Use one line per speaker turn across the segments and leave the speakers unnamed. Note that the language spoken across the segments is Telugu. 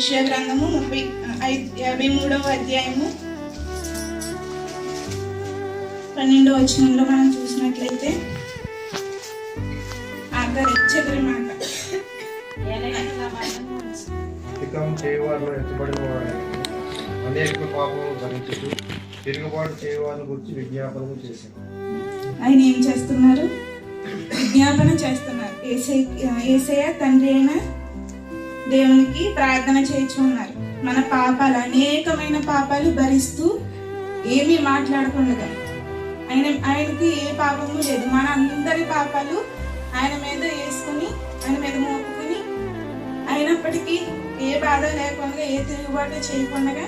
యశ్యా గ్రంథము ముప్పై యాభై మూడవ అధ్యాయము. పన్నెండవ వచనంలో మనం చూసినట్లయితే ఆఖరి చివరి మాట
అధికం చేయవారిలో ఎత్తబడిన వాడు అనేక పాపములు భరించుతూ తిరుగుబాటు చేయవారిని గురించి విజ్ఞాపనము
ఆయన ఏం చేస్తున్నారు? విజ్ఞాపన చేస్తున్నారు. ఏసై- ఏసయ్య తండ్రి అయిన దేవునికి ప్రార్థన చేయించుకున్నారు మన పాపాలు అనేకమైన పాపాలు భరిస్తూ ఏమీ మాట్లాడకుండా ఆయన ఆయనకి ఏ పాపము లేదు. మన అందరి పాపాలు ఆయన మీద వేసుకుని ఆయన మీద మోపుకుని అయినప్పటికీ ఏ బాధ లేకుండా ఏ తిరుగుబాటు చేయకుండా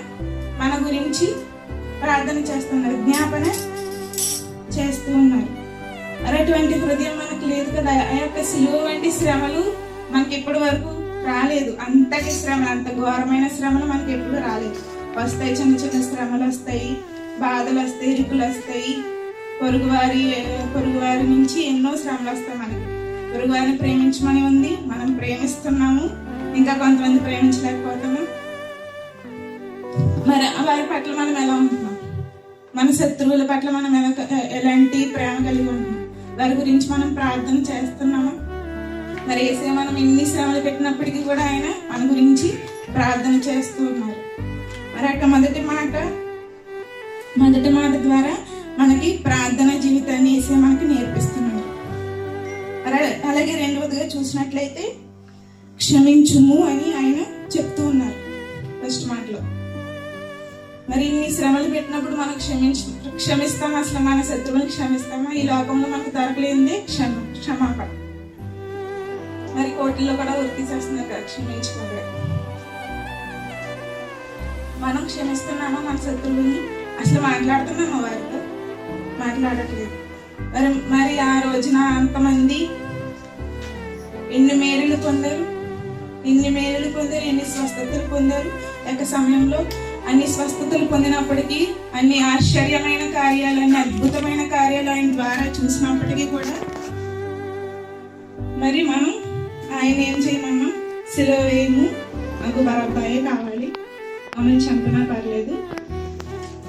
మన గురించి ప్రార్థన చేస్తున్నారు. జ్ఞాపన చేస్తూ ఉన్నారు మరి అటువంటి హృదయం మనకు లేదు కదా. ఆ యొక్క సిలువ వంటి శ్రమలు మనకి ఇప్పటి వరకు రాలేదు. అంతటి శ్రమలు అంత ఘోరమైన శ్రమలు మనకి ఎప్పుడు రాలేదు. వస్తాయి చిన్న చిన్న శ్రమలు వస్తాయి బాధలు వస్తాయి ఇరుకులు వస్తాయి. పొరుగువారి పొరుగువారి నుంచి ఎన్నో శ్రమలు వస్తాయి మనకి. పొరుగువారిని ప్రేమించమని ఉంది మనం ప్రేమిస్తున్నాము ఇంకా కొంతమంది ప్రేమించలేకపోతున్నాం. మరి వారి పట్ల మనం ఎలా ఉంటున్నాం? మన శత్రువుల పట్ల మనం ఎలా- ఎలాంటి ప్రేమ కలిగి ఉంటున్నాం? వారి గురించి మనం ప్రార్థన చేస్తున్నామా? మరి ఏసే మనం ఎన్ని శ్రమలు పెట్టినప్పటికీ కూడా ఆయన మన గురించి ప్రార్థన చేస్తూ ఉన్నారు. మరి అక్కడ మొదటి మాట? మొదటి మాట ద్వారా మనకి ప్రార్థన జీవితాన్ని వేసే మనకి నేర్పిస్తున్నారు అలా- అలాగే రెండవదిగా చూసినట్లయితే క్షమించుము అని ఆయన చెప్తూ ఉన్నారు ఫస్ట్ మాటలో. మరి ఇన్ని శ్రమలు పెట్టినప్పుడు మనం క్షమించ క్షమిస్తాం అసలు మన శత్రువుని క్షమిస్తామా? ఈ లోకంలో మనకు దొరకలేదే క్షమ క్షమాపణ. మరి కోర్టులో కూడా ఉరికి చేస్తున్నారు కదా మనం క్షమిస్తున్నామా మన శత్రువుని అసలు మాట్లాడుతున్నామా వారితో? మాట్లాడట్లేదు. మరి మరి ఆ రోజున అంతమంది ఎన్ని మేలులు పొందారు? ఎన్ని మేలులు పొందారు? ఎన్ని స్వస్థతలు పొందారు? యొక్క సమయంలో అన్ని స్వస్థతలు పొందినప్పటికీ అన్ని ఆశ్చర్యమైన కార్యాలు అన్ని అద్భుతమైన కార్యాలు ఆయన ద్వారా చూసినప్పటికీ కూడా మరి మనం ఆయన ఏం చేయమన్నా? సిలువ వేయము నాకు బరబ్బాయే కావాలి. మమ్మల్ని చంపినా పర్లేదు.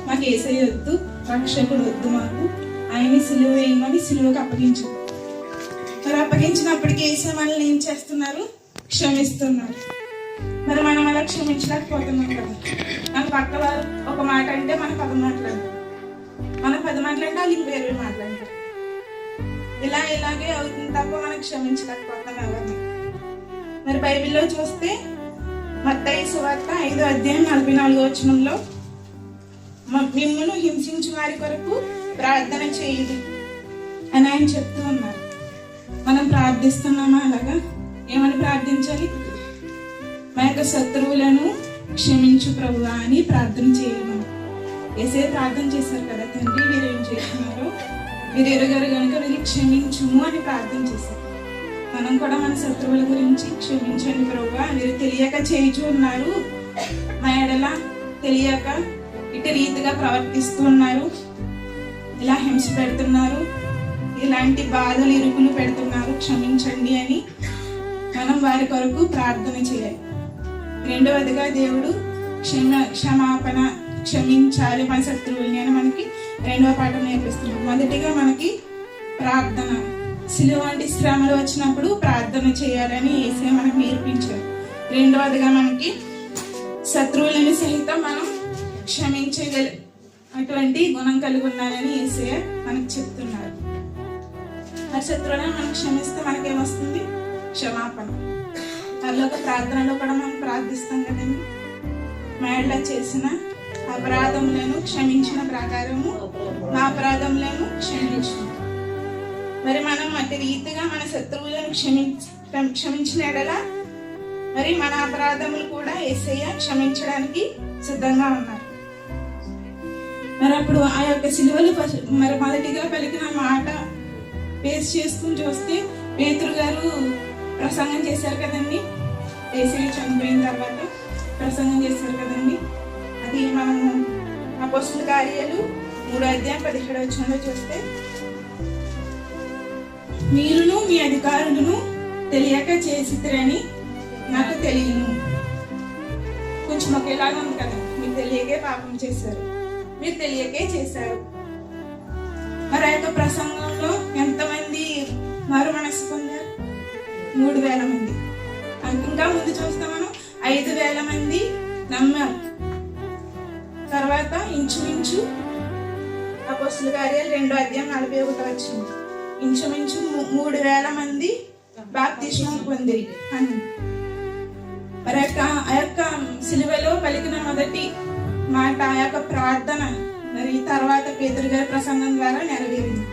మాకు ఏసై వద్దు. రక్షకుడు వద్దు మాకు. ఆయన సిలువ వేయమని సిలువకు అప్పగించు మరి అప్పగించినప్పటికీ ఏసై మనల్ని ఏం చేస్తున్నారు? క్షమిస్తున్నారు. మరి మనం అలా క్షమించలేకపోతున్నాం కదా. మన పక్క వారు ఒక మాట అంటే మన పది మాట్లాడదు మన పది మాట్లాడితే వాళ్ళు ఇంకో వేరే మాట్లాడతారు. ఇలా ఇలాగే అవుతుంది తప్ప మనం క్షమించలేకపోతున్నాం ఎవరిని మరి బైబిల్లో చూస్తే మత్తయి సువార్త ఐదో అధ్యాయం నలభై నాలుగో వచనంలో మ- హింసించు వారి కొరకు ప్రార్థన చేయండి అని ఆయన చెప్తూ ఉన్నారు. మనం ప్రార్థిస్తున్నామా అలాగా? ఏమని ప్రార్థించాలి? మా యొక్క శత్రువులను క్షమించు ప్రభువా అని ప్రార్థన చేయాలి ఏసే ప్రార్థన చేశారు కదా తండ్రి వీరు ఏం చేస్తున్నారో? మీరు ఎరుగారు కనుక వీళ్ళు క్షమించుము అని ప్రార్థన చేశారు. మనం కూడా మన శత్రువుల గురించి క్షమించండి ప్రభువా మీరు తెలియక చేయిచు ఉన్నారు. మా ఎడల తెలియక ఇటు రీతిగా ప్రవర్తిస్తున్నారు ఇలా హింస పెడుతున్నారు. ఇలాంటి బాధలు ఇరుకులు పెడుతున్నారు. క్షమించండి అని మనం వారి కొరకు ప్రార్థన చేయాలి. రెండవదిగా దేవుడు క్షమ క్షమాపణ క్షమించాలి మన శత్రువుల్ని అని మనకి రెండవ పాఠం నేర్పిస్తున్నాడు. మొదటిగా మనకి ప్రార్థన. సిలువంటి శ్రమలు వచ్చినప్పుడు ప్రార్థన చేయాలని ఏసే మనకు నేర్పించారు రెండవదిగా మనకి శత్రువులను సహితం మనం క్షమించగల అటువంటి గుణం కలిగి ఉన్నారని ఏసే మనకు చెప్తున్నారు. మరి శత్రువులను మనం క్షమిస్తే మనకేమొస్తుంది? క్షమాపణ. ఒక ప్రార్థనలో కూడా మనం ప్రార్థిస్తాం కదండి. మేళ్ళ చేసిన అపరాధములను క్షమించిన ప్రకారము మా అపరాధములను క్షమించు. మరి మనం అతి రీతిగా మన శత్రువులను క్షమించ క్షమించిన ఎడల మరి మన అపరాధములు కూడా ఏసయ్య క్షమించడానికి సిద్ధంగా ఉన్నారు. మరి అప్పుడు ఆ యొక్క సిలువలు మరి మొదటిగా పలికిన మాట పేస్ చేసుకుని చూస్తే పేతురు గారు ప్రసంగం చేశారు కదండి? ఏసీ చనిపోయిన తర్వాత ప్రసంగం చేశారు కదండి? అది మనము అపోస్తుల కార్యాలు మూడో అధ్యాయం పదిహేడు వచ్చిందో చూస్తే మీరును మీ అధికారులను తెలియక చేసిరని నాకు తెలియను. కొంచెం ఒకేలాగా ఉంది కదా మీకు తెలియకే పాపం చేశారు. మీరు తెలియకే చేశారు. మరి ఆ యొక్క ప్రసంగంలో ఎంతమంది మరు మనసు పొందారు? మూడు వేల మంది. ఇంకా ముందు చూస్తాం మనం ఐదు వేల మంది నమ్మారు తర్వాత ఇంచుమించు అపోస్తుల కార్యాలు రెండో అధ్యాయం నలభై ఒకటి వచ్చింది. ఇంచుమించు మూ- మూడు వేల మంది బాప్తిష్మం పొందిరి అని. మరి ఆ యొక్క ఆ యొక్క సిలువలో పలికిన మొదటి మాట ఆ యొక్క ప్రార్థన మరి తర్వాత పేదరు గారి ప్రసంగం ద్వారా నెరవేరింది.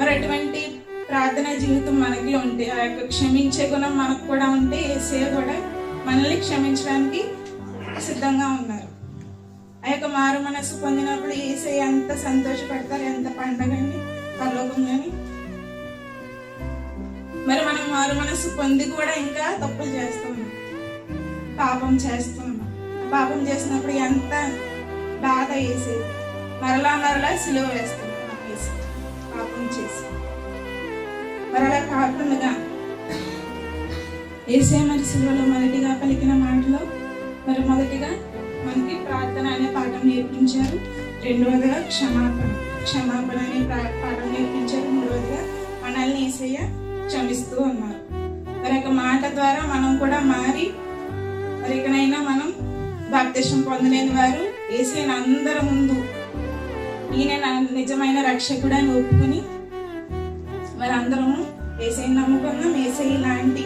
మరి అటువంటి ప్రార్థన జీవితం మనకి ఉంటే ఆ యొక్క క్షమించే గుణం మనకు కూడా ఉంటే ఏసే కూడా మనల్ని క్షమించడానికి సిద్ధంగా ఉన్నారు. ఆ యొక్క మారు మనసు పొందినప్పుడు ఏసే ఎంత సంతోషపడతారు ఎంత పండగండి. పరలోకంలోని మరి మనం మారు మనసు పొంది కూడా ఇంకా తప్పులు చేస్తున్నాం పాపం చేస్తున్నాం పాపం చేసినప్పుడు ఎంత బాధ వేసి మరలా మరలా సిలువ వేస్తున్నాం వేసి పాపం చేసి. మరలా కాకుండా ఏసే మరి సిలువలో మొదటిగా పలికిన మాటలో మరి మొదటిగా మనకి ప్రార్థన అనే పాఠం నేర్పించారు. రెండవదిగా క్షమాపణ. క్షమాపణ అనే పాఠం నేర్పించారు మూడవదిగా మనల్ని ఏసయ్య క్షమిస్తూ ఉన్నారు. మరి ఒక మాట ద్వారా మనం కూడా మారి మరి ఇకనైనా మనం బాప్తిష్టం పొందలేని వారు ఏసైన అందరి ముందు ఈయన నా నిజమైన రక్షకుడు అని ఒప్పుకుని మరి అందరము ఏసై నమ్ముకున్నాం ఏసై లాంటి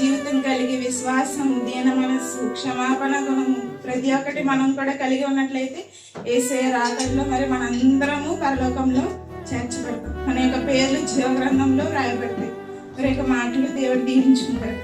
జీవితం కలిగి విశ్వాసం దీన మనస్సు క్షమాపణ గుణము ప్రతి ఒక్కటి మనం కూడా కలిగి ఉన్నట్లయితే ఏసే రాకల్లో మరి మనందరము పరలోకంలో చేర్చబడతాం. మన యొక్క పేర్లు జీవ గ్రంథంలో రాయబడతాయి మరి యొక్క మాటలు దేవుడు దీవించుకుంటారు